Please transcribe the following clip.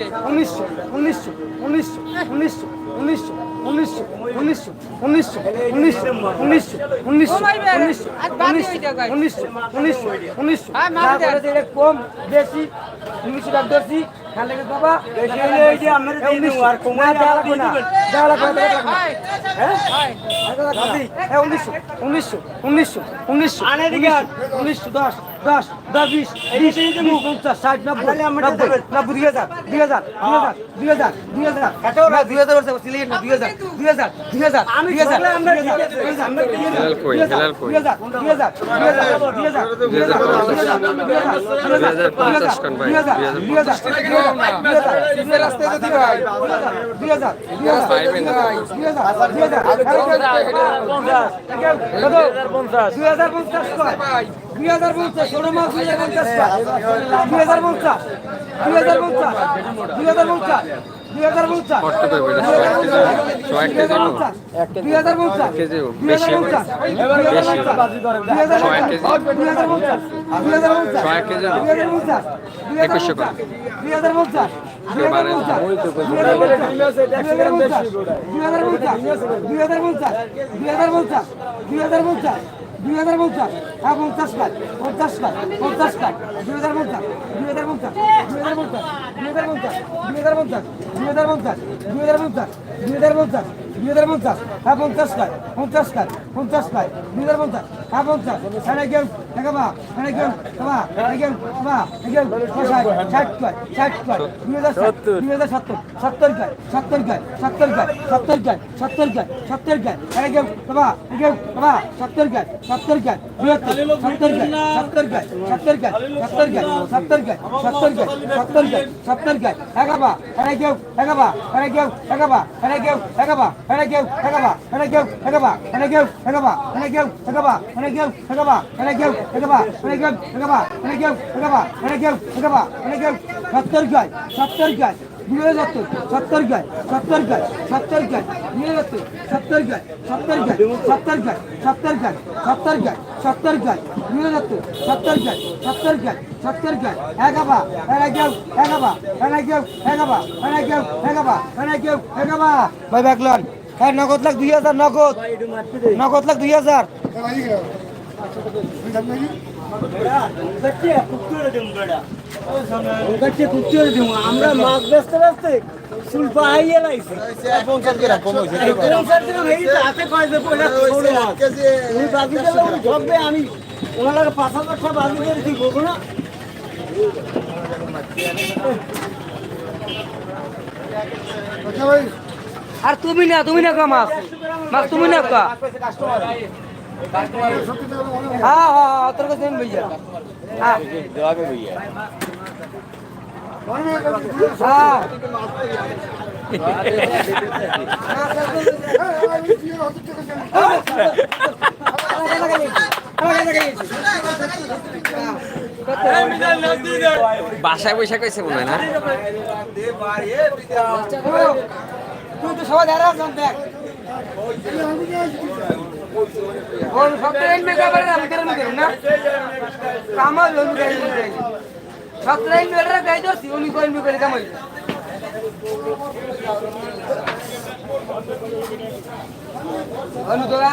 উনিশশো উনিশশো উনিশশো উনিশশো উনিশশো উনিশশো উনিশশো উনিশশো উনিশশো উনিশশো উনিশশো উনিশশো উনিশশো উনিশশো উনিশশো কম বেশি উনিশশো টাকা বেশি বাবা। হ্যাঁ? হ্যাঁ, উনিশশো উনিশশো উনিশশো উনিশশো। উনিশশো দশ দশ দশ বিশ বিশ পঞ্চাশ ষাট নব্বই নব্বই। নব্বই দুই হাজার দুই হাজার দুই হাজার দুই হাজার দুই হাজার না, দুই হাজার দুই হাজার দুই হাজার দুই হাজার দুই হাজার দুই হাজার, দুই হাজার, দুই হাজার, দুই হাজার। দুই হাজার, দুই হাজার, দুই হাজার, দুই হাজার, দুই হাজার, দুই হাজার, দুই হাজার, দুই হাজার, দুই হাজার, দুই হাজার পঞ্চাশ? দুই হাজার, পঞ্চাশ পঞ্চাশ, ষোলো মাস দুই হাজার পঞ্চাশ? দুই হাজার পঞ্চাশ, দুই হাজার পঞ্চাশ, দুই হাজার পঞ্চাশ, দুই হাজার পঞ্চাশ, দুই হাজার পঞ্চাশ, দুই হাজার পঞ্চাশ, কেজি দুই হাজার পঞ্চাশ, দুই হাজার বেশি হোক। দুই হাজার পঞ্চাশ, দুই হাজার পঞ্চাশ, দুই হাজার পঞ্চাশ। দুই হাজার পঞ্চাশ, দুই হাজার পঞ্চাশ, দুই হাজার পঞ্চাশ, দুই হাজার পঞ্চাশ, দুই হাজার পঞ্চাশ, হাজার পঞ্চাশ, হাজার পঞ্চাশ, হাজার পঞ্চাশ, পঞ্চাশ, দুই হাজার পঞ্চাশ, হ্যাঁ দুই হাজার পঞ্চাশ, দুই হাজার পঞ্চাশ, দুই হাজার পঞ্চাশ, দুই হাজার পঞ্চাশ, দুই হাজার পঞ্চাশ, দুই হাজার পঞ্চাশ, দুই হাজার পঞ্চাশ, দুই হাজার পঞ্চাশ, দুই হাজার পঞ্চাশ, হ্যাঁ পঞ্চাশ কাজ, পঞ্চাশ কাজ, পঞ্চাশ কাজ, দুই হাজার পঞ্চাশ, হ্যাঁ পঞ্চাশ, হ্যাঁ হ্যাঁ বা, হ্যাঁ গেম, বা, হ্যাঁ গেম, বা, হ্যাঁ গেম, ষাট, ষাট কাজ, ষাট কাজ, দুই হাজার দুই হাজার সত্তর, সত্তর কাজ, সত্তর কাজ, সত্তর কাজ, সত্তর কাজ, সত্তর কাজ, সত্তর হ্যাঁ গেম, বা, হ্যাঁ গেম, বা, সত্তর কাজ, সত্তর কাজ, বৃহত্তর, সত্তর কাজ, সত্তর কাজ, সত্তর কাজ, সত্তর কাজ, সত্তর কাজ, সত্তর কাজ, সত্তর কাজ, সত্তর কাজ, এগাবা, হ্যাঁ গেম, এগাবা, হ্যাঁ গেম, এগাবা, হ্যাঁ গেম, এগাবা, সত্তর গাছ সত্তর গাছ দুয়ে যাচ্ছে সত্তর গাছ সত্তর গাছ সত্তর গাছ দুয়ে যাচ্ছে সত্তর গাছ সত্তর গাছ সত্তর গাছ সত্তর গাছ সত্তর গাছ সত্তর গাছ দুয়ে যাচ্ছে সত্তর গাছ সত্তর গাছ সত্তর গাছ একাবা এনাকেও একাবা এনাকেও একাবা এনাকেও একাবা এনাকেও একাবা ভাই ব্যাকলন হ্যাঁ নগদ লাখ দুই হাজার নগদ। নগদ লাখ দুই হাজার। আমরা মাছ আমি ওনার পাঁচ হাজার টাকা বাজি করে দিব না। আচ্ছা আর তুমি না তুমি না কা মাছ। মাছ তুমি না কা হ্যাঁ হ্যাঁ হ্যাঁ তোর কাছে ভैया হ্যাঁ। হ্যাঁ। বাসায় বসে কইছে মনে হয় না? তুই তো সবাই দাঁড়া আছেন দেখ। ওর সব ট্রেন মেকা পারে আমি কেন করুন না? কামাল লোন গাই দিই সব ট্রেন মেরা গাই দছি উনি কইন করে কামাই। অনুদোলা